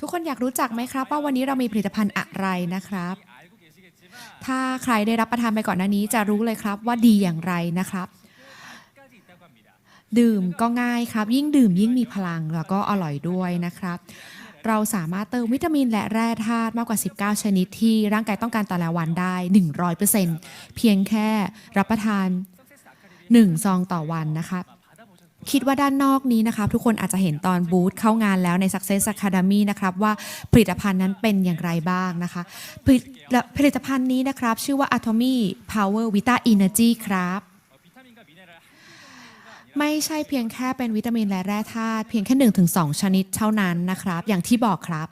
ทุกคนอยากรู้จักไหมครับ ว่าวันนี้เรามีผลิตภัณฑ์อะไรนะครับ ถ้าใครได้รับประทานไปก่อนหน้านี้จะรู้เลยครับว่าดีอย่างไรนะครับ ดื่มก็ง่ายครับ ยิ่งดื่มยิ่งมีพลังแล้วก็อร่อยด้วยนะครับ เราสามารถเติมวิตามินและแร่ธาตุมากกว่า 19 ชนิดที่ร่างกายต้องการแต่ละวันได้ 100%เพียงแค่รับประทาน 1 ซองต่อวันนะครับ คิดว่าด้านนอกนี้นะครับทุกคนอาจจะเห็นตอนบูธเข้างานแล้วใน Success Academy นะครับว่าผลิตภัณฑ์นั้นเป็นอย่างไรบ้างนะคะ ผลิตผลิตภัณฑ์นี้นะครับชื่อว่า Atomy Power Vita Energy ครับไม่ใช่เพียงแค่เป็นวิตามินและแร่ธาตุเพียงแค่ 1-2 ชนิดเท่านั้นนะครับ อย่างที่บอกครับ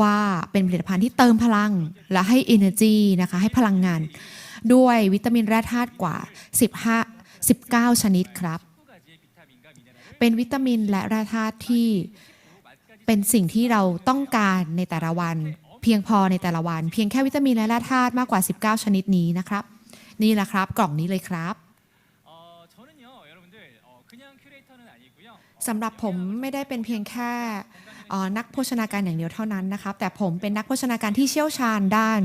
ว่าเป็นผลิตภัณฑ์ที่เติมพลังและให้ energy นะคะให้พลังงาน ด้วยวิตามินแร่ธาตุกว่า 15 19 ชนิดครับ เป็นวิตามินและแร่ธาตุที่เป็นสิ่งที่เราต้องการในแต่ละวัน เพียงพอในแต่ละวัน เพียงแค่วิตามินและแร่ธาตุมากกว่า 19 ชนิดนี้นะครับ นี่แหละครับ กล่องนี้เลยครับสำหรับผมไม่ได้เป็นเพียงแค่นักโภชนาการอย่างเดียวเท่านั้นนะครับ แต่ผมเป็นนักโภชนาการที่เชี่ยวชาญด้าน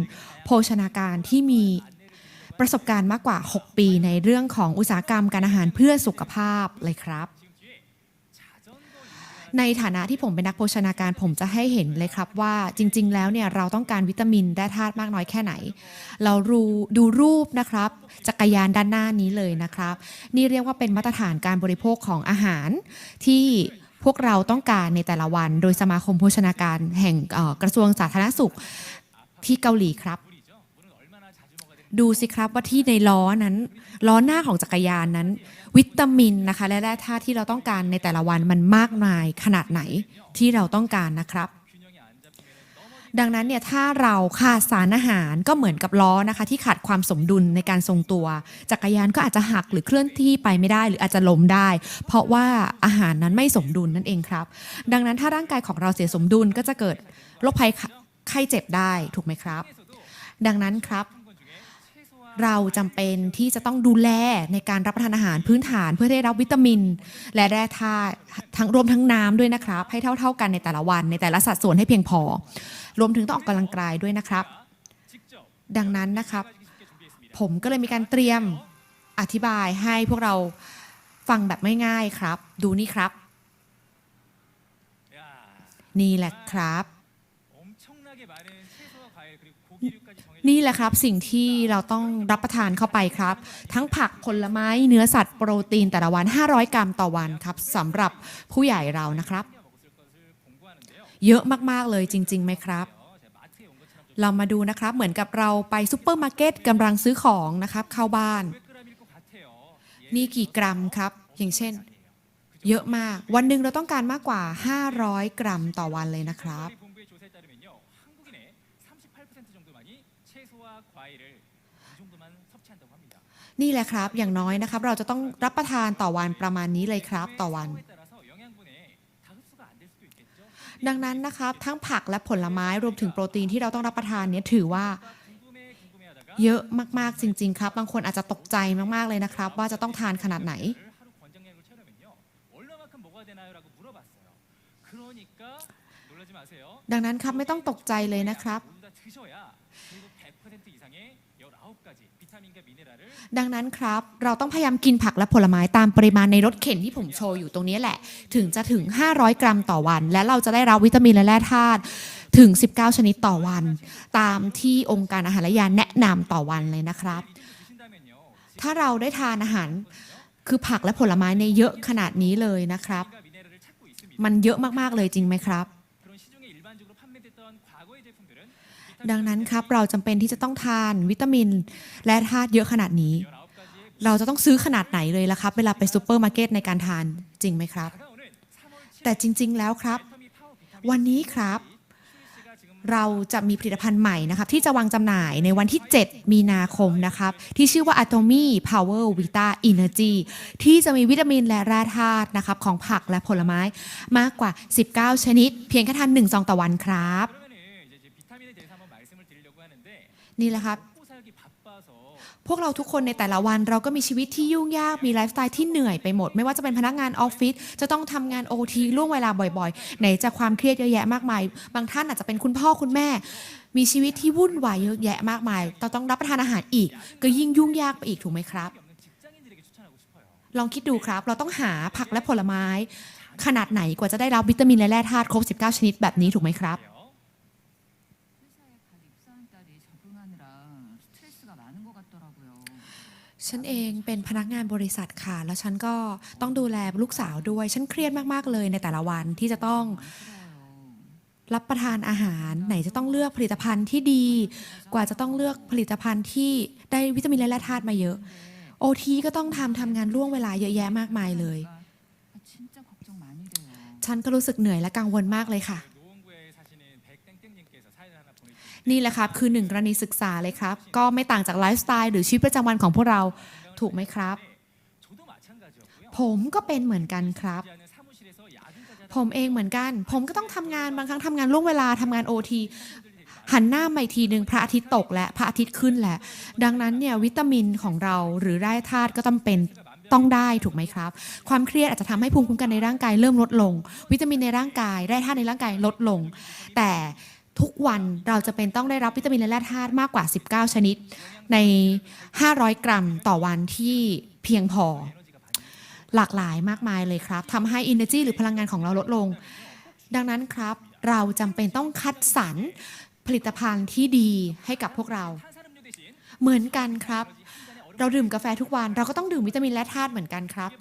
โภชนาการที่มีประสบการณ์มากกว่า 6 ปีในเรื่องของอุตสาหกรรมการอาหารเพื่อสุขภาพเลยครับ ในฐานะที่ผมเป็นนักโภชนาการผมจะให้เห็นเลยครับว่าจริง ๆ แล้วเนี่ยเราต้องการวิตามินและธาตุมากน้อยแค่ไหน เรารู้ดูรูปนะครับ จักรยานด้านหน้านี้เลยนะครับ นี่เรียกว่าเป็นมาตรฐานการบริโภคของอาหารที่พวกเราต้องการในแต่ละวัน โดยสมาคมโภชนาการแห่งกระทรวงสาธารณสุขที่เกาหลีครับ ดูสิครับว่าที่ในล้อนั้น ล้อหน้าของจักรยานนั้น วิตามินนะคะ และแร่ธาตุที่เราต้องการในแต่ละวันมันมากมายขนาดไหนที่เราต้องการนะครับ ดังนั้นเนี่ยถ้าเราขาดสารอาหารก็เหมือนกับล้อนะคะ ที่ขาดความสมดุลในการทรงตัว จักรยานก็อาจจะหักหรือเคลื่อนที่ไปไม่ได้หรืออาจจะล้มได้ เพราะว่าอาหารนั้นไม่สมดุลนั่นเองครับ ดังนั้นถ้าร่างกายของเราเสียสมดุลก็จะเกิดโรคภัยไข้เจ็บได้ถูกไหมครับ ดังนั้นครับ เราจำเป็นที่จะต้องดูแลในการรับประทานอาหารพื้นฐาน เพื่อได้รับวิตามิน และแร่ธาตุทั้งรวมทั้งน้ำด้วยนะครับ ให้เท่า ๆกันในแต่ละวัน ในแต่ละสัดส่วนให้เพียงพอ รวมถึงต้องออกกำลังกายด้วยนะครับ ดังนั้นนะครับ ผมก็เลยมีการเตรียมอธิบายให้พวกเราฟังแบบไม่ง่ายครับ ดูนี่ครับ นี่แหละครับ นี่แหละครับสิ่งที่เราต้องรับประทานเข้าไปครับ ทั้งผักผลไม้เนื้อสัตว์โปรตีนแต่ละวัน 500 กรัมต่อวันครับสำหรับผู้ใหญ่เรานะครับ เยอะมาก ๆ เลยจริง ๆ ไหมครับ เรามาดูนะครับ เหมือนกับเราไปซูเปอร์มาร์เก็ตกำลังซื้อของนะครับเข้าบ้าน นี่กี่กรัมครับ อย่างเช่น เยอะมากวันหนึ่งเราต้องการมากกว่า 500 กรัมต่อวันเลยนะครับ นี่แหละครับ อย่างน้อยนะครับ เราจะต้องรับประทานต่อวันประมาณนี้เลยครับ ต่อวัน ดังนั้นนะครับทั้งผักและผลไม้รวมถึงโปรตีนที่เราต้องรับประทานเนี่ยถือว่าเยอะมากๆจริง ๆ ครับ บางคนอาจจะตกใจมากๆเลยนะครับ ว่าจะต้องทานขนาดไหน ดังนั้นครับไม่ต้องตกใจเลยนะครับ ดังนั้นครับ เราต้องพยายามกินผักและผลไม้ตามปริมาณในรถเข็นที่ผมโชว์อยู่ตรงนี้แหละ ถึงจะถึง 500 กรัมต่อวัน และเราจะได้รับวิตามินและแร่ธาตุถึง 19 ชนิดต่อวัน ตามที่องค์การอาหารและยาแนะนำต่อวันเลยนะครับ ถ้าเราได้ทานอาหารคือผักและผลไม้ในเยอะขนาดนี้เลยนะครับ มันเยอะมากๆเลยจริงไหมครับ ดังนั้นครับเราจำเป็นที่จะต้องทานวิตามิน และธาตุเยอะขนาดนี้ เราจะต้องซื้อขนาดไหนเลยล่ะครับ เวลาไปซูเปอร์มาร์เก็ตในการทานจริงไหมครับ แต่จริง ๆ แล้วครับ วันนี้ครับ เราจะมีผลิตภัณฑ์ใหม่นะครับ ที่จะวางจำหน่ายในวันที่ 7 มีนาคมนะครับ ที่ชื่อว่า Atomy Power Vita Energy ที่จะมีวิตามินและแร่ธาตุนะครับของผักและผลไม้มากกว่า 19 ชนิด เพียงแค่ทาน1ซองต่อวันครับ นี่แหละครับ พวกเราทุกคนในแต่ละวันเราก็มีชีวิตที่ยุ่งยาก มีไลฟ์สไตล์ที่เหนื่อยไปหมด ไม่ว่าจะเป็นพนักงานออฟฟิศ จะต้องทำงานโอทีล่วงเวลาบ่อยๆ ไหนจะความเครียดเยอะแยะมากมาย บางท่านอาจจะเป็นคุณพ่อคุณแม่ มีชีวิตที่วุ่นวายเยอะแยะมากมายเราต้องรับประทานอาหารอีก ก็ยิ่งยุ่งยากไปอีกถูกไหมครับ ลองคิดดูครับ เราต้องหาผักและผลไม้ ขนาดไหนกว่าจะได้รับวิตามินและแร่ธาตุครบ 19 ชนิดแบบนี้ถูกไหมครับ ฉันเองเป็นพนักงานบริษัทค่ะ แล้วฉันก็ต้องดูแลลูกสาวด้วย ฉันเครียดมากๆเลยในแต่ละวันที่จะต้องรับประทานอาหาร ไหนจะต้องเลือกผลิตภัณฑ์ที่ดี กว่าจะต้องเลือกผลิตภัณฑ์ที่ได้วิตามินและธาตุมาเยอะโอทีก็ต้องทำทำงานล่วงเวลาเยอะแยะมากมายเลย ฉันก็รู้สึกเหนื่อยและกังวลมากเลยค่ะ นี่แหละครับคือหนึ่งกรณีศึกษาเลยครับ ก็ไม่ต่างจากไลฟ์สไตล์หรือชีวิตประจำวันของพวกเราถูกไหมครับ ผมก็เป็นเหมือนกันครับ ผมเองเหมือนกัน ผมก็ต้องทำงานบางครั้งทำงานล่วงเวลาทำงานโอทีหันหน้ามาอีกทีหนึ่งพระอาทิตย์ตกและพระอาทิตย์ขึ้นแหละ ดังนั้นเนี่ยวิตามินของเราหรือไร้ธาตุก็ต้องเป็นต้องได้ถูกไหมครับ ความเครียดอาจจะทำให้ภูมิคุ้มกันในร่างกายเริ่มลดลง วิตามินในร่างกายไร้ธาตุในร่างกายลดลง แต่ ทุกวันเราจะเป็นต้องได้รับวิตามินและแร่ธาตุมากกว่า 19 ชนิด ใน 500 กรัมต่อวันที่เพียงพอ หลากหลายมากมายเลยครับทำให้ Energy หรือพลังงานของเราลดลง ดังนั้นครับ เราจำเป็นต้องคัดสรรผลิตภัณฑ์ที่ดีให้กับพวกเรา เหมือนกันครับ เราดื่มกาแฟทุกวัน เราก็ต้องดื่มวิตามินและธาตุเหมือนกันครับ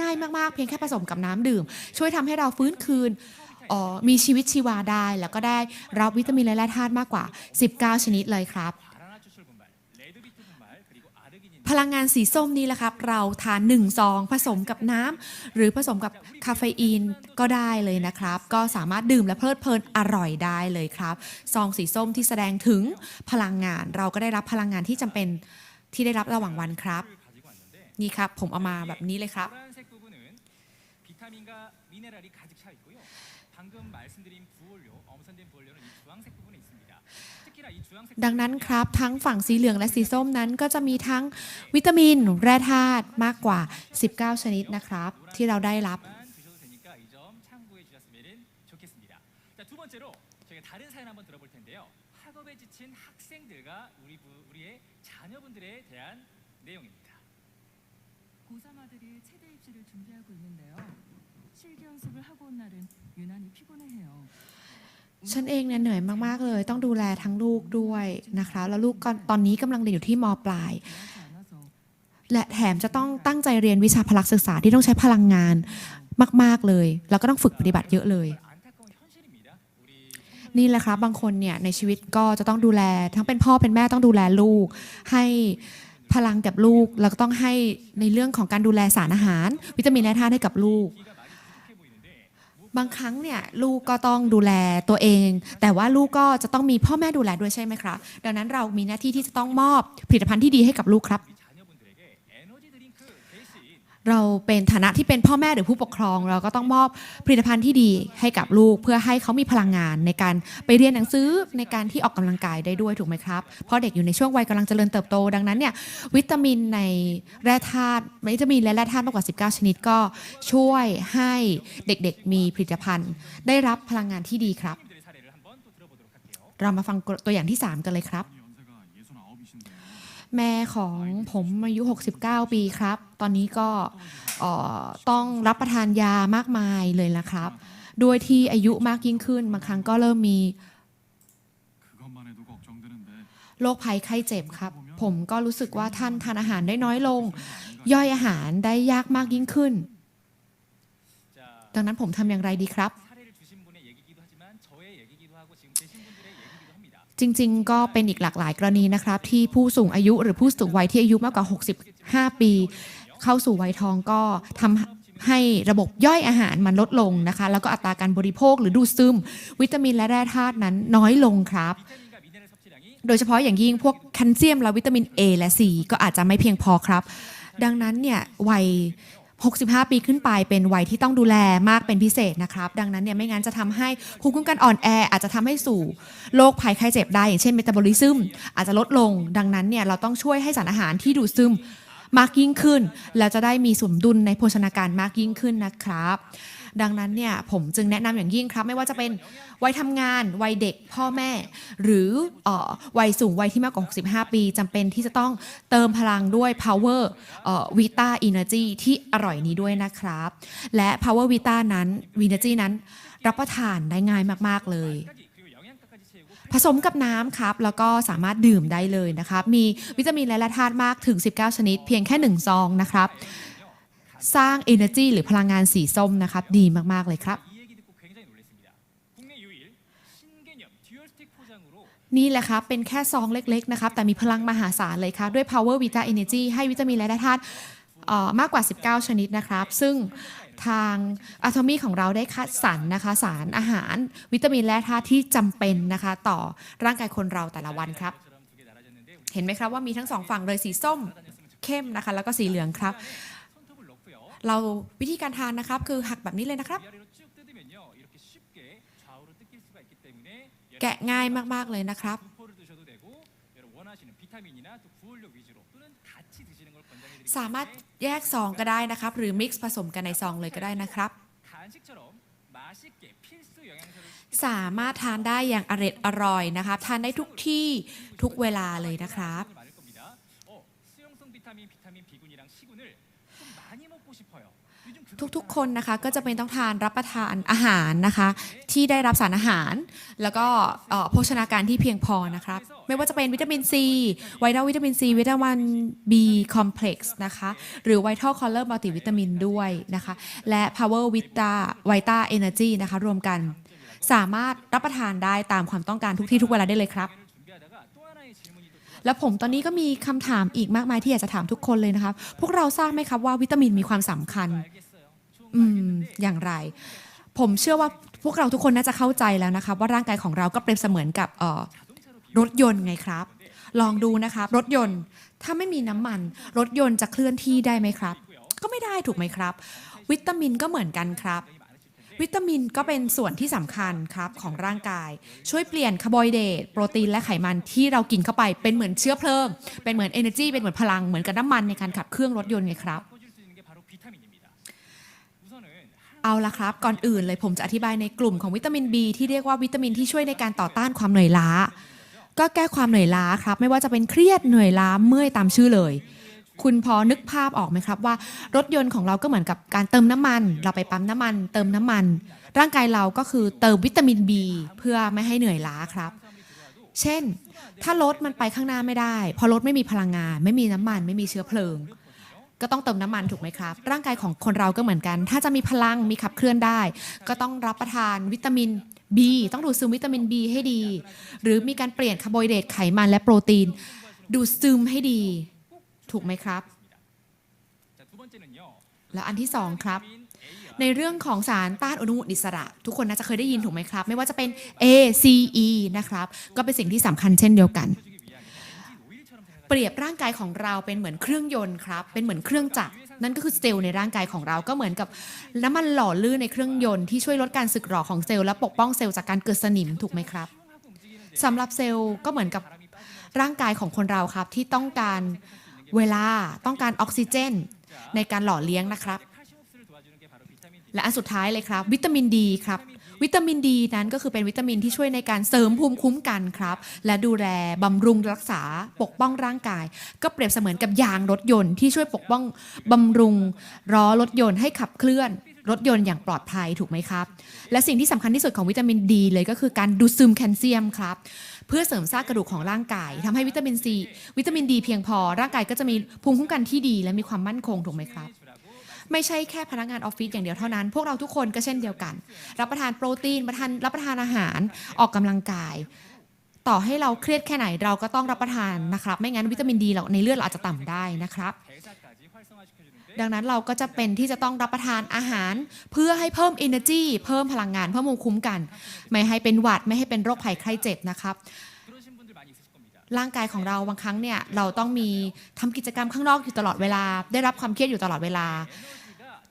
ง่ายมากๆเพียงแค่ผสมกับน้ำดื่ม ช่วยทำให้เราฟื้นคืน ออมีชีวิตชีวาได้แล้วก็ได้รับวิตามินและแร่ธาตุมากกว่า 19 ชนิดเลยครับพลังงานสีส้มนี้แหละครับ เราทาน1ซองผสมกับน้ำหรือผสมกับคาเฟอีนก็ได้เลยนะครับ ก็สามารถดื่มและเพลิดเพลินอร่อยได้เลยครับ ซองสีส้มที่แสดงถึงพลังงาน เราก็ได้รับพลังงานที่จำเป็นที่ได้รับระหว่างวันครับ นี่ครับผมเอามาแบบนี้เลยครับ ดังนั้นครับ ทั้งฝั่งสีเหลืองและสีส้มนั้นก็จะมีทั้งวิตามินแร่ธาตุมากกว่า 19 ชนิดนะครับ ที่เราได้รับ 만 드셔도 되니까 이 점 참고해 주셨으면 좋겠습니다. 자, 두 번째로 저희가 다른 사연 한번 들어볼 텐데요. 학업에 지친 학생들과 우리 부, 우리의 자녀분들에 대한 내용입니다. 고3 아들이 체대 입시를 준비하고 있는데요. 실기 연습을 하고 온 날은 유난히 피곤해해요. ฉันเองเนี่ยเหนื่อยมาก ๆ เลย ต้องดูแลทั้งลูกด้วยนะคะ แล้วลูกก็ตอนนี้กำลังเรียนอยู่ที่มปลาย 좋아하지 않아서 และแถมจะต้องตั้งใจเรียนวิชาพละศึกษาที่ต้องใช้พลังงานมาก ๆ เลย แล้วก็ต้องฝึกปฏิบัติเยอะเลย 안타까운 현실입니다. 우리 นี่แหละครับ บางคนเนี่ยในชีวิตก็จะต้องดูแล ทั้งเป็นพ่อเป็นแม่ต้องดูแลลูก ให้พลังกับลูก แล้วก็ต้องให้ในเรื่องของการดูแลสารอาหาร วิตามินและธาตุให้กับลูก บางครั้งเนี่ยลูกก็ต้องดูแลตัวเอง แต่ว่าลูกก็จะต้องมีพ่อแม่ดูแลด้วยใช่ไหมครับ ดังนั้นเรามีหน้าที่ที่จะต้องมอบผลิตภัณฑ์ที่ดีให้กับลูกครับ เราเป็นฐานะที่เป็นพ่อแม่หรือผู้ปกครอง เราก็ต้องมอบผลิตภัณฑ์ที่ดีให้กับลูก เพื่อให้เขามีพลังงานในการไปเรียนหนังสือในการที่ออกกำลังกายได้ด้วยถูกไหมครับเพราะเด็กอยู่ในช่วงวัยกำลังเจริญเติบโตดังนั้นเนี่ยวิตามินในแร่ธาตุวิตามินและแร่ธาตุมากกว่า 19 ชนิดก็ช่วยให้เด็กๆ มีผลิตภัณฑ์ ได้รับพลังงานที่ดีครับ เรามาฟังตัวอย่างที่ 3 กันเลยครับ แม่ของผมอายุ 69 ปีครับ ตอนนี้ก็ต้องรับประทานยามากมายเลยละครับ ด้วยที่อายุมากยิ่งขึ้นบางครั้งก็เริ่มมีโรคภัยไข้เจ็บครับ ผมก็รู้สึกว่าท่านทานอาหารได้น้อยลง ย่อยอาหารได้ยากมากยิ่งขึ้น ดังนั้นผมทำอย่างไรดีครับ จริง ๆ ก็เป็นอีกหลากหลายกรณีนะครับ ที่ผู้สูงอายุหรือผู้สูงวัยที่อายุมากกว่า 65 ปี เข้าสู่วัยทองก็ทำให้ระบบย่อยอาหารมันลดลงนะคะ แล้วก็อัตราการบริโภคหรือดูดซึม วิตามินและแร่ธาตุนั้นน้อยลงครับ โดยเฉพาะอย่างยิ่งพวกแคลเซียมและวิตามิน A และ C ก็อาจจะไม่เพียงพอครับ ดังนั้นเนี่ยวัย 65 ปีขึ้นไปเป็นวัยที่ต้องดูแลมากเป็นพิเศษนะครับ ดังนั้นเนี่ยไม่งั้นจะทำให้ภูมิคุ้มกันอ่อนแอ อาจจะทำให้สู่โรคภัยไข้เจ็บได้อย่างเช่นเมตาบอลิซึมอาจจะลดลง ดังนั้นเนี่ยเราต้องช่วยให้สารอาหารที่ดูดซึม มากยิ่งขึ้น แล้วจะได้มีสมดุลในโภชนาการมากยิ่งขึ้นนะครับ ดังนั้นเนี่ยผมจึงแนะนำอย่างยิ่งครับ ไม่ว่าจะเป็นวัยทำงานวัยเด็กพ่อแม่ หรือออวัยสูงวัยที่มากกว่า 65 ปีจำเป็นที่จะต้องเติมพลังด้วย power เอ่อ Vita Energy ที่อร่อยนี้ด้วยนะครับ และ power Vita นั้น Energy นั้นรับประทานได้ง่ายมาก ๆ เลย ผสมกับน้ำครับ แล้วก็สามารถดื่มได้เลยนะครับ มีวิตามินและแร่ธาตุมากถึง 19 ชนิด เพียงแค่ 1 ซองนะครับ สร้าง Energy หรือพลังงานสีส้มนะครับ ดีมาก ๆ เลยครับ นี่แหละครับ เป็นแค่ซองเล็ก ๆ นะครับ แต่มีพลังมหาศาลเลยครับ ด้วย Power Vita Energy ให้วิตามินและแร่ธาตุมากกว่า 19 ชนิดนะครับ ซึ่ง ทางอะทอมีของเราได้คัดสรรนะคะ สารอาหาร วิตามินและธาตุที่จำเป็นนะคะ ต่อร่างกายคนเราแต่ละวันครับ เห็นไหมครับว่ามีทั้งสองฝั่งเลยสีส้มเข้มนะคะ แล้วก็สีเหลืองครับ เราวิธีการทานนะครับ คือหักแบบนี้เลยนะครับ แกะง่ายมากๆเลยนะครับ สามารถแยกซองก็ได้นะครับ หรือมิกซ์ผสมกันในซองเลยก็ได้นะครับ สามารถทานได้อย่างอริดอร่อยนะคะทานได้ทุกที่ทุกเวลาเลยนะครับ ทุกๆ คนนะคะก็จะเป็นต้องทานรับประทานอาหารนะคะ ที่ได้รับสารอาหาร แล้วก็โภชนาการที่เพียงพอนะครับ ไม่ว่าจะเป็นวิตามินซีไวท์วิตามินซีวิตามินบีคอมเพล็กซ์นะคะ หรือไวท์คอลเลอร์มัลติวิตามินด้วยนะคะ และ Power Vita Vita Energy นะคะ รวมกันสามารถรับประทานได้ตามความต้องการทุกที่ทุกเวลาได้เลยครับแล้วผมตอนนี้ก็มีคำถามอีกมากมายที่อยากจะถามทุกคนเลยนะครับ พวกเราทราบไหมครับว่าวิตามินมีความสำคัญ อย่างไร ผมเชื่อว่าพวกเราทุกคนน่าจะเข้าใจแล้วนะคะว่าร่างกายของเราก็เปรียบเสมือนกับรถยนต์ไงครับ ลองดูนะครับรถยนต์ถ้าไม่มีน้ำมัน รถยนต์จะเคลื่อนที่ได้ไหมครับ ก็ไม่ได้ถูกไหมครับ วิตามินก็เหมือนกันครับ วิตามินก็เป็นส่วนที่สำคัญครับของร่างกาย ช่วยเปลี่ยนคาร์โบไฮเดรตโปรตีนและไขมันที่เรากินเข้าไปเป็นเหมือนเชื้อเพลิง เป็นเหมือนเอเนอร์จีเป็นเหมือนพลังเหมือนกับน้ำมันในการขับเครื่องรถยนต์ไงครับ เอาละครับ ก่อนอื่นเลยผมจะอธิบายในกลุ่มของวิตามิน B ที่เรียกว่าวิตามินที่ช่วยในการต่อต้านความเหนื่อยล้า ก็แก้ความเหนื่อยล้าครับ ไม่ว่าจะเป็นเครียดเหนื่อยล้าเมื่อยตามชื่อเลย คุณพอนึกภาพออกไหมครับว่า รถยนต์ของเราก็เหมือนกับการเติมน้ำมัน เราไปปั๊มน้ำมัน เติมน้ำมัน ร่างกายเราก็คือเติมวิตามิน B เพื่อไม่ให้เหนื่อยล้าครับ เช่น ถ้ารถมันไปข้างหน้าไม่ได้ พอรถไม่มีพลังงาน ไม่มีน้ำมัน ไม่มีเชื้อเพลิง ก็ต้องเติมน้ำมันถูกไหมครับ ร่างกายของคนเราก็เหมือนกัน ถ้าจะมีพลังมีขับเคลื่อนได้ ก็ต้องรับประทานวิตามิน B ต้องดูดซึมวิตามิน B ให้ดี หรือมีการเปลี่ยนคาร์โบไฮเดรตไขมันและโปรตีน ดูดซึมให้ดี ถูกไหมครับ แล้วอันที่สองครับ ในเรื่องของสารต้านอนุมูลอิสระ ทุกคนน่าจะเคยได้ยินถูกไหมครับ ไม่ว่าจะเป็น A C E นะครับ ก็เป็นสิ่งที่สำคัญเช่นเดียวกัน เปรียบร่างกายของเราเป็นเหมือนเครื่องยนต์ครับ เป็นเหมือนเครื่องจักรนั่นก็คือเซลล์ในร่างกายของเราก็เหมือนกับน้ำมันหล่อลื่นในเครื่องยนต์ที่ช่วยลดการสึกหรอของเซลล์และปกป้องเซลล์จากการเกิดสนิมถูกไหมครับสำหรับเซลล์ก็เหมือนกับร่างกายของคนเราครับที่ต้องการเวลาต้องการออกซิเจน ในการหล่อเลี้ยงนะครับ และอันสุดท้ายเลยครับ วิตามินดีครับ วิตามินดีนั้นก็คือเป็นวิตามินที่ช่วยในการเสริมภูมิคุ้มกันครับ และดูแลบำรุงรักษาปกป้องร่างกาย ก็เปรียบเสมือนกับยางรถยนต์ที่ช่วยปกป้องบำรุงล้อรถยนต์ให้ขับเคลื่อนรถยนต์อย่างปลอดภัยถูกไหมครับ และสิ่งที่สำคัญที่สุดของวิตามินดีเลยก็คือการดูดซึมแคลเซียมครับ เพื่อเสริมสร้างกระดูกของร่างกายทำให้วิตามินซีวิตามินดีเพียงพอร่างกายก็จะมีภูมิคุ้มกันที่ดีและมีความมั่นคงถูกไหมครับ ไม่ใช่แค่พนักงานออฟฟิศอย่างเดียวเท่านั้น พวกเราทุกคนก็เช่นเดียวกัน รับประทานโปรตีนทานรับประทานอาหารออกกำลังกาย ต่อให้เราเครียดแค่ไหนเราก็ต้องรับประทานนะครับ ไม่งั้นวิตามินดีเราในเลือดเราอาจจะต่ำได้นะครับ ดังนั้นเราก็จะเป็นที่จะต้องรับประทานอาหาร เพื่อให้เพิ่ม energy เพิ่มพลังงานเพิ่มภูมิคุ้มกัน ไม่ให้เป็นหวัดไม่ให้เป็นโรคภัยไข้เจ็บนะครับ ร่างกายของเราบางครั้งเนี่ยเราต้องมีทำกิจกรรมข้างนอกอยู่ตลอดเวลา ได้รับความเครียดอยู่ตลอดเวลา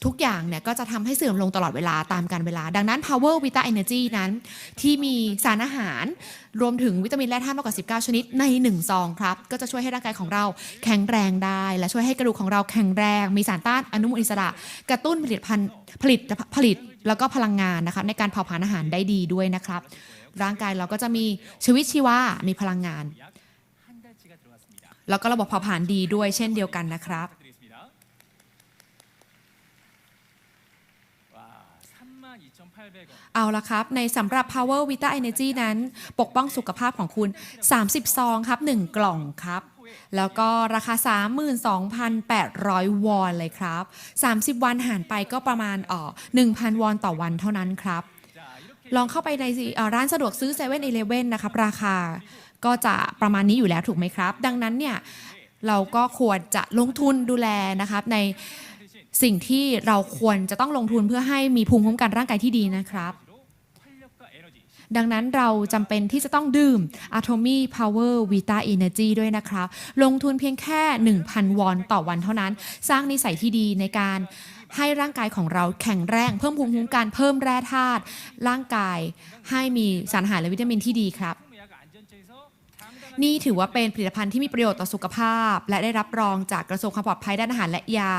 ทุกอย่างเนี่ยก็จะทำให้เสื่อมลงตลอดเวลาตามการเวลา ดังนั้น Power Vita Energy นั้น ที่มีสารอาหารรวมถึงวิตามินและธาตุมากกว่า 19 ชนิดใน 1 ซองครับ ก็จะช่วยให้ร่างกายของเราแข็งแรงได้ และช่วยให้กระดูกของเราแข็งแรง มีสารต้านอนุมูลอิสระ กระตุ้นผลิตภัณฑ์ผลิตผลิตแล้วก็พลังงานนะคะในการเผาผลาญอาหารได้ดีด้วยนะครับ ร่างกายเราก็จะมีชีวิตชีวา มีพลังงาน แล้วก็ระบบเผาผลาญดีด้วยเช่นเดียวกันนะครับ เอาละครับ ในสำหรับ Power Vita Energy นั้น ปกป้องสุขภาพของคุณ 30 ซองครับ 1 กล่องครับ แล้วก็ราคา 32,800 วอนเลยครับ 30 วันหานไปก็ประมาณเอ่อ1,000 วอนต่อวันเท่านั้นครับ ลองเข้าไปในร้านสะดวกซื้อ7 e เ e ่นอเลนะครับราคา ก็จะประมาณนี้อยู่แล้วถูกไหมครับ ดังนั้นเนี่ยเราก็ควรจะลงทุนดูแลนะครับในสิ่งที่เราควรจะต้องลงทุนเพื่อให้มีภูมิคุ้มกันร่างกายที่ดีนะครับ ดังนั้นเราจำเป็นที่จะต้องดื่ม Atomy Power Vita Energy ด้วยนะครับ ลงทุนเพียงแค่ 1,000 วอนต่อวันเท่านั้น สร้างนิสัยที่ดีในการให้ร่างกายของเราแข็งแรง เพิ่มภูมิคุ้มกันเพิ่มแร่ธาตุร่างกายให้มีสารอาหารและวิตามินที่ดีครับ นี่ถือว่าเป็นผลิตภัณฑ์ที่มีประโยชน์ต่อสุขภาพ และได้รับรองจากกระทรวงความปลอดภัยด้านอาหารและยา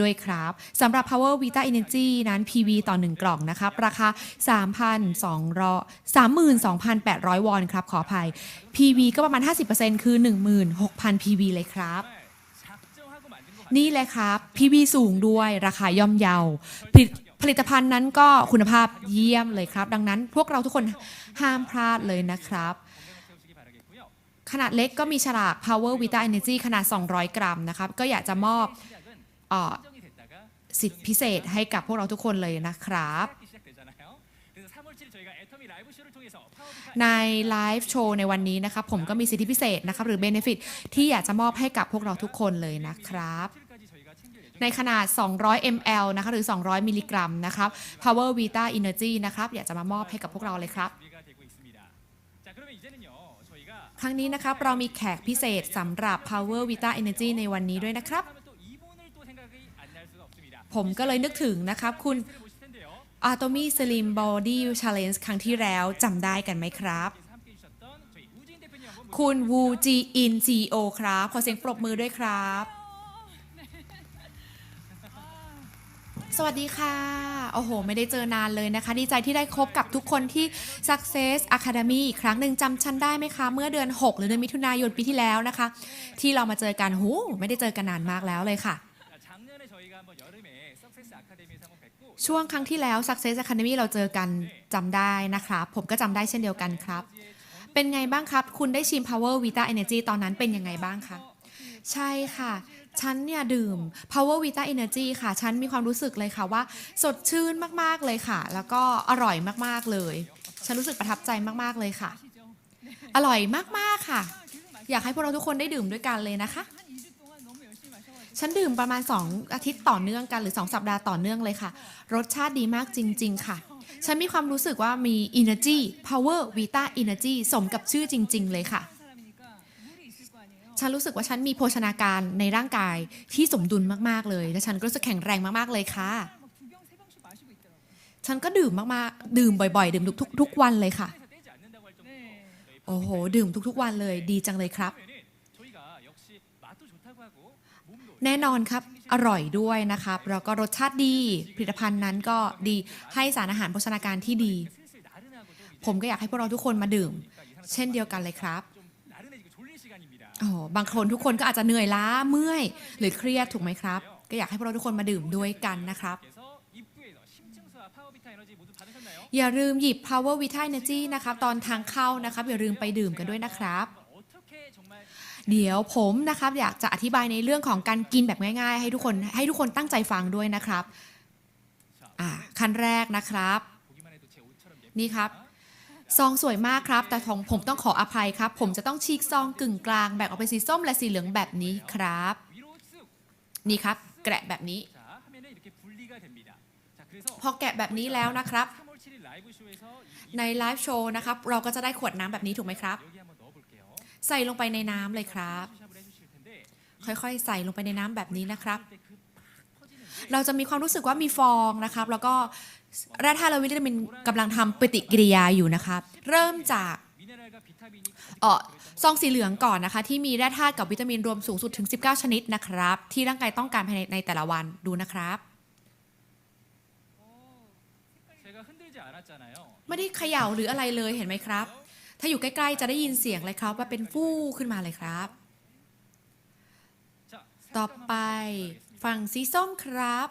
ด้วยครับสำหรับ Power Vita Energy นั้น PV ต่อ 1 กล่องนะครับราคา 3,200 32,800 วอนครับ ขออภัย PV ก็ประมาณ 50%คือ 16,000 PV เลยครับนี่เลยครับ PV สูงด้วยราคาย่อมเยาผลิตผลิตภัณฑ์นั้นก็คุณภาพเยี่ยมเลยครับ ดังนั้นพวกเราทุกคนห้ามพลาดเลยนะครับ ขนาดเล็กก็มีฉลาก Power Vita Energy ขนาด 200 กรัมนะครับ ก็อยากจะมอบอสิทธิพิเศษให้กับพวกเราทุกคนเลยนะครับในไลฟ์โชว์ในวันนี้นะครับผมก็มีสิทธิพิเศษนะครับหรือเบนฟิตที่อยากจะมอบให้กับพวกเราทุกคนเลยนะครับ ในขนาด 200 ml นะคะหรือ 200 มิลลิกรัมนะครับ Power Vita Energy นะครับ อยากจะมามอบให้กับพวกเราเลยครับ ทั้งนี้นะครับเรามีแขกพิเศษสำหรับ Power Vita Energy ในวันนี้ด้วยนะครับ ผมก็เลยนึกถึงนะครับ คุณอาโตมี่สลิมบอดี้ชาเลนจ์ครั้งที่แล้วจำได้กันไหมครับ คุณ Wu Jiin นซีครับ ขอเสียงปรบมือด้วยครับ สวัสดีค่ะ โอ้โห ไม่ได้เจอนานเลยนะคะ ดีใจที่ได้คบกับทุกคนที่ Success Academy อีกครั้งหนึ่งจำฉันได้ไหมคะ เมื่อเดือน 6 หรือเดือนมิถุนายนปีที่แล้วนะคะ ที่เรามาเจอกันหูไม่ได้เจอกันนานมากแล้วเลยค่ะช่วงครั้งที่แล้ว Success Academy เราเจอกันจำได้นะครับ ผมก็จำได้เช่นเดียวกันครับ เป็นไงบ้างครับ คุณได้ชิม Power Vita Energy ตอนนั้นเป็นยังไงบ้างคะ ใช่ค่ะ ฉันเนี่ยดื่ม Power Vita Energy ค่ะ ฉันมีความรู้สึกเลยค่ะว่า สดชื่นมากๆเลยค่ะ แล้วก็อร่อยมากๆเลย ฉันรู้สึกประทับใจมากๆเลยค่ะ อร่อยมากๆค่ะ อยากให้พวกเราทุกคนได้ดื่มด้วยกันเลยนะคะ ฉันดื่มประมาณ 2 อาทิตย์ต่อเนื่องกันหรือ 2 สัปดาห์ต่อเนื่องเลยค่ะ รสชาติดีมากจริง ๆ ค่ะ ฉันมีความรู้สึกว่ามี energy power vita energy สมกับชื่อจริง ๆ เลยค่ะ ฉันรู้สึกว่าฉันมีโภชนาการในร่างกายที่สมดุลมากๆเลย และฉันก็รู้สึกแข็งแรงมากๆเลยค่ะ ฉันก็ดื่มมากๆ ดื่มบ่อยๆ ดื่มทุกทุกวันเลยค่ะ โอ้โห ดื่มทุกๆ วันเลย ดีจังเลยครับ แน่นอนครับ อร่อยด้วยนะครับ แล้วก็รสชาติดี ผลิตภัณฑ์นั้นก็ดี ให้สารอาหารโภชนาการที่ดี ผมก็อยากให้พวกเราทุกคนมาดื่ม เช่นเดียวกันเลยครับ อ๋อบางคนทุกคนก็อาจจะเหนื่อยล้าเมื่อย หรือเครียดถูกไหมครับ ก็อยากให้พวกเราทุกคนมาดื่มด้วยกันนะครับ อย่าลืมหยิบ Power Vita Energy นะครับตอนทางเข้านะครับอย่าลืมไปดื่มกันด้วยนะครับ เดี๋ยวผมนะครับอยากจะอธิบายในเรื่องของการกินแบบง่ายๆ ให้ทุกคนให้ทุกคนตั้งใจฟังด้วยนะครับอ่าขั้นแรกนะครับ นี่ครับ ซองสวยมากครับ แต่ของผมต้องขออภัยครับ ผมจะต้องฉีกซองกึ่งกลางแบ่งออกเป็นสีส้มและสีเหลืองแบบนี้ครับ นี่ครับ แกะแบบนี้ พอแกะแบบนี้แล้วนะครับ ในไลฟ์โชว์นะครับ เราก็จะได้ขวดน้ำแบบนี้ถูกไหมครับ ใส่ลงไปในน้ำเลยครับ ค่อยๆ ใส่ลงไปในน้ำแบบนี้นะครับเราจะมีความรู้สึกว่ามีฟองนะครับ แล้วก็ แร่ธาตุและวิตามินกำลังทำปฏิกิริยาอยู่นะคะ เริ่มจากเออซองสีเหลืองก่อนนะคะ ที่มีแร่ธาตุกับวิตามินรวมสูงสุดถึง 19 ชนิดนะครับ ที่ร่างกายต้องการภายในในแต่ละวันดูนะครับ ไม่ได้เขย่าหรืออะไรเลยเห็นไหมครับ ถ้าอยู่ใกล้ๆจะได้ยินเสียงเลยครับ ว่าเป็นฟู่ขึ้นมาเลยครับ ต่อไปฝั่งสีส้มครับ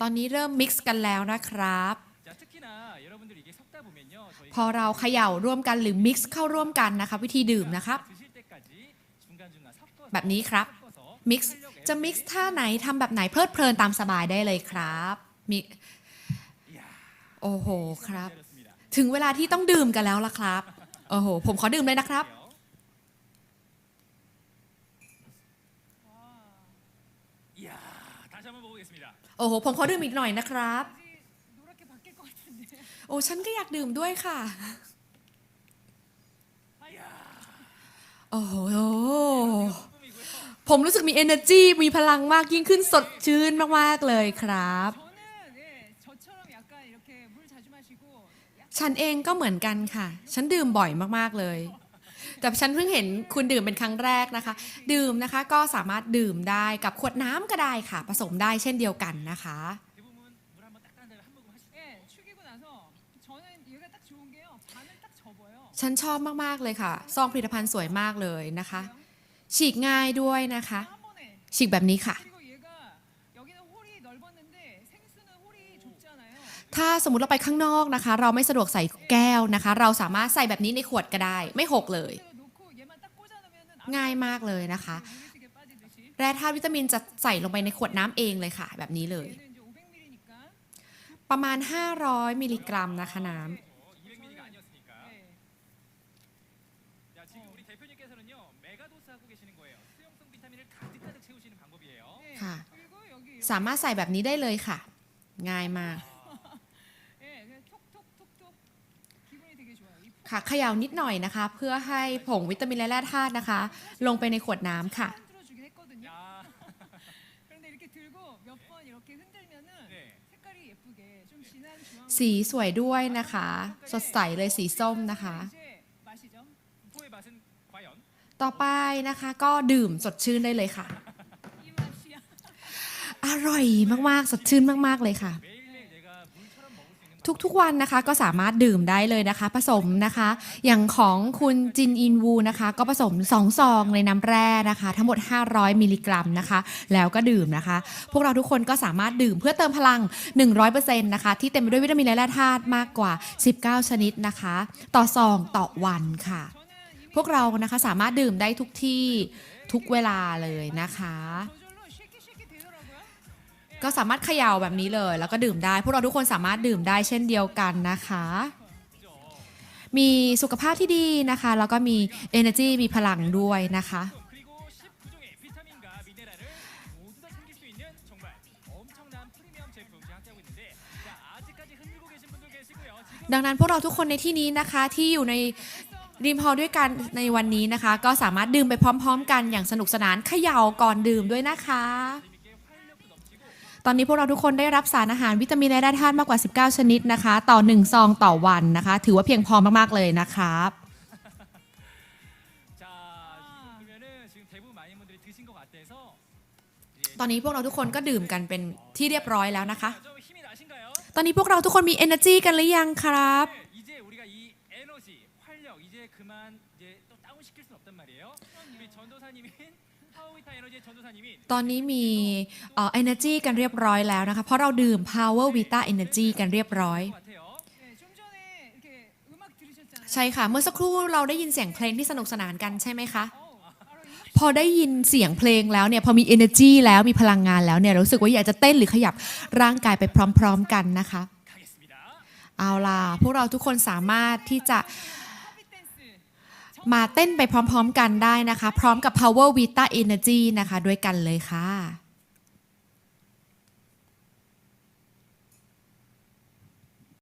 ตอนนี้เริ่มมิกซ์กันแล้วนะครับ พอเราเขย่าร่วมกันหรือมิกซ์เข้าร่วมกันนะคะวิธีดื่มนะครับ แบบนี้ครับมิกซ์จะมิกซ์ท่าไหนทำแบบไหนเพลิดเพลินตามสบายได้เลยครับมิโอ้โหครับ ถึงเวลาที่ต้องดื่มกันแล้วล่ะครับ โอ้โห ผมขอดื่มเลยนะครับ โอ้โห ผมขอดื่มอีกหน่อยนะครับ โอ้ ฉันก็อยากดื่มด้วยค่ะ โอ้โห ผมรู้สึกมี energy มีพลังมากยิ่งขึ้นสดชื่นมาก ๆ เลยครับ ฉันเองก็เหมือนกันค่ะ ฉันดื่มบ่อยมาก ๆ เลย แต่ฉันเพิ่งเห็นคุณดื่มเป็นครั้งแรกนะคะ ดื่มนะคะก็สามารถดื่มได้กับขวดน้ำก็ได้ค่ะ ผสมได้เช่นเดียวกันนะคะ ฉันชอบมากๆเลยค่ะ ซองผลิตภัณฑ์สวยมากเลยนะคะ ฉีกง่ายด้วยนะคะ ฉีกแบบนี้ค่ะถ้าสมมติเราไปข้างนอกนะคะ เราไม่สะดวกใส่แก้วนะคะ เราสามารถใส่แบบนี้ในขวดก็ได้ ไม่หกเลย ง่ายมากเลยนะคะ แร่ธาตุวิตามินจะใส่ลงไปในขวดน้ำเองเลยค่ะ แบบนี้เลย ประมาณ 500 มิลลิกรัมนะคะน้ำค่ะสามารถใส่แบบนี้ได้เลยค่ะ ง่ายมาก ค่ะเขย่านิดหน่อยนะคะ เพื่อให้ผงวิตามินและแร่ธาตุนะคะ ลงไปในขวดน้ำค่ะ สีสวยด้วยนะคะ สดใสเลยสีส้มนะคะ ต่อไปนะคะก็ดื่มสดชื่นได้เลยค่ะ อร่อยมากๆ สดชื่นมาก ๆ เลยค่ะ ทุกๆวันนะคะก็สามารถดื่มได้เลยนะคะ ผสมนะคะ อย่างของคุณจินอินวูนะคะ ก็ผสม2ซองในน้ำแร่นะคะ ทั้งหมด 500 มิลลิกรัมนะคะ แล้วก็ดื่มนะคะ พวกเราทุกคนก็สามารถดื่มเพื่อเติมพลัง 100%นะคะ ที่เต็มไปด้วยวิตามินและแร่ธาตุมากกว่า 19 ชนิดนะคะ ต่อซองต่อวันค่ะ พวกเรานะคะสามารถดื่มได้ทุกที่ทุกเวลาเลยนะคะ ก็สามารถเขย่าแบบนี้เลย แล้วก็ดื่มได้ พวกเราทุกคนสามารถดื่มได้เช่นเดียวกันนะคะ มีสุขภาพที่ดีนะคะ แล้วก็มี energy มีพลังด้วยนะคะดังนั้นพวกเราทุกคนในที่นี้นะคะที่อยู่ในริมพอลด้วยกันในวันนี้นะคะ ก็สามารถดื่มไปพร้อม ๆ กันอย่างสนุกสนานเขย่าก่อนดื่มด้วยนะคะ ตอนนี้พวกเราทุกคนได้รับสารอาหารวิตามินและแร่ธาตุมากกว่า 19 ชนิดนะคะ ต่อ 1 ซองต่อวันนะคะ ถือว่าเพียงพอมากๆเลยนะครับ 자, 지금 그러면은 지금 대부분 많은 분들이 드신 것 같아서 ตอนนี้พวกเราทุกคนก็ดื่มกันเป็นที่เรียบร้อยแล้วนะคะ 좀 힘이 나신가요? ตอนนี้พวกเราทุกคนมี energy กันหรือยังครับ 네, 이제 우리가 이 에너지, 활력 이제 그만 이제 또 다운 시킬 수는 없단 말이에요. 우리 전도사님인 ตอนนี้มีเอ่อ energy กันเรียบร้อยแล้วนะคะ เพราะเราดื่ม power vita energy กันเรียบร้อย ใช่ค่ะ เมื่อสักครู่เราได้ยินเสียงเพลงที่สนุกสนานกันใช่ไหมคะ พอได้ยินเสียงเพลงแล้วเนี่ย พอมี energy แล้วมีพลังงานแล้วเนี่ย รู้สึกว่าอยากจะเต้นหรือขยับร่างกายไปพร้อม ๆ กันนะคะ เอาล่ะ พวกเราทุกคนสามารถที่จะ มาเต้นไปพร้อมๆกันได้นะคะ พร้อมกับ power vita energy นะคะ ด้วยกันเลยค่ะ